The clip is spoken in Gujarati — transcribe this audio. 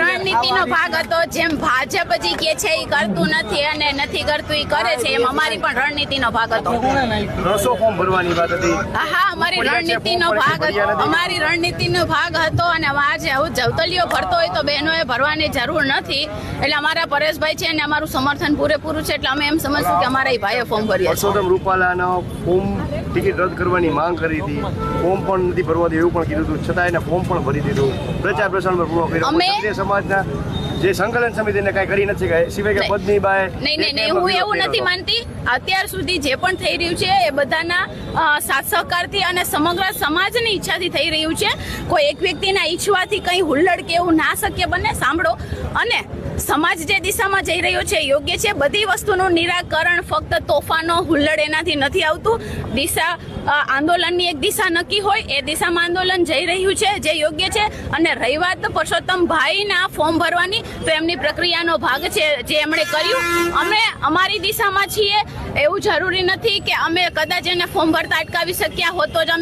રણનીતિનો ભાગ હતો જેમ ભાજપ કે છે એ કરતું નથી અને નથી કરતું એ કરે છે, એમ અમારી પણ રણનીતિનો ભાગ હતો. હા હા અમારી રણનીતિનો ભાગ હતો. અમારી રણનીતિનો ભાગ હતો અને આજે આવું જવતલીઓ ભરતો હોય તો બહેનોએ ભરવાની જરૂર નથી. એટલે અમારા પરેશભાઈ છે અને અમારું સમર્થન પૂરેપૂરું છે, એટલે અમે એમ સમજશું કે અમારા ભાઈએ ફોર્મ ભર્યું પરસોત્તમ રૂપાલાનો ફોર્મ ટિકિટ રદ કરવાની માંગ કરી હતી. ફોર્મ પણ નથી ભરવા દેવું પણ કીધું હતું. છતાં એને ફોર્મ પણ ભરી દીધું. પ્રચાર પ્રસાર પણ પૂરો કર્યો. ક્ષત્રિય સમાજના જે સંકલન સમિતિને કઈ કરી નથી ગયા સિવાય કે પદની બાય નહીં નહીં નહીં હું એવું નથી માનતી. અત્યાર સુધી જે પણ થઈ રહ્યું છે એ બધાના સાથ સહકારથી અને સમગ્ર સમાજની ઈચ્છાથી થઈ રહ્યું છે. કોઈ એક વ્યક્તિના ઈચ્છવાથી કંઈ હુલ્લડ કે એવું ના શક્ય બને સાંભળો. અને સમાજ જે દિશામાં જઈ રહ્યો છે યોગ્ય છે. બધી વસ્તુનું નિરાકરણ ફક્ત તોફાનો, હુલ્લડ એનાથી નથી આવતું. દિશા આંદોલનની એક દિશા નક્કી હોય એ દિશામાં આંદોલન જઈ રહ્યું છે, જે યોગ્ય છે. અને રહી વાત પરસોત્તમ ભાઈના ફોર્મ ભરવાની, તો એમની પ્રક્રિયાનો ભાગ છે જે એમણે કર્યું. અમે અમારી દિશામાં છીએ. એવું જરૂરી નથી કે અમે કદાચ એને ફોર્મ ભરતા અટકાવી શક્યા હોત તો જ અમે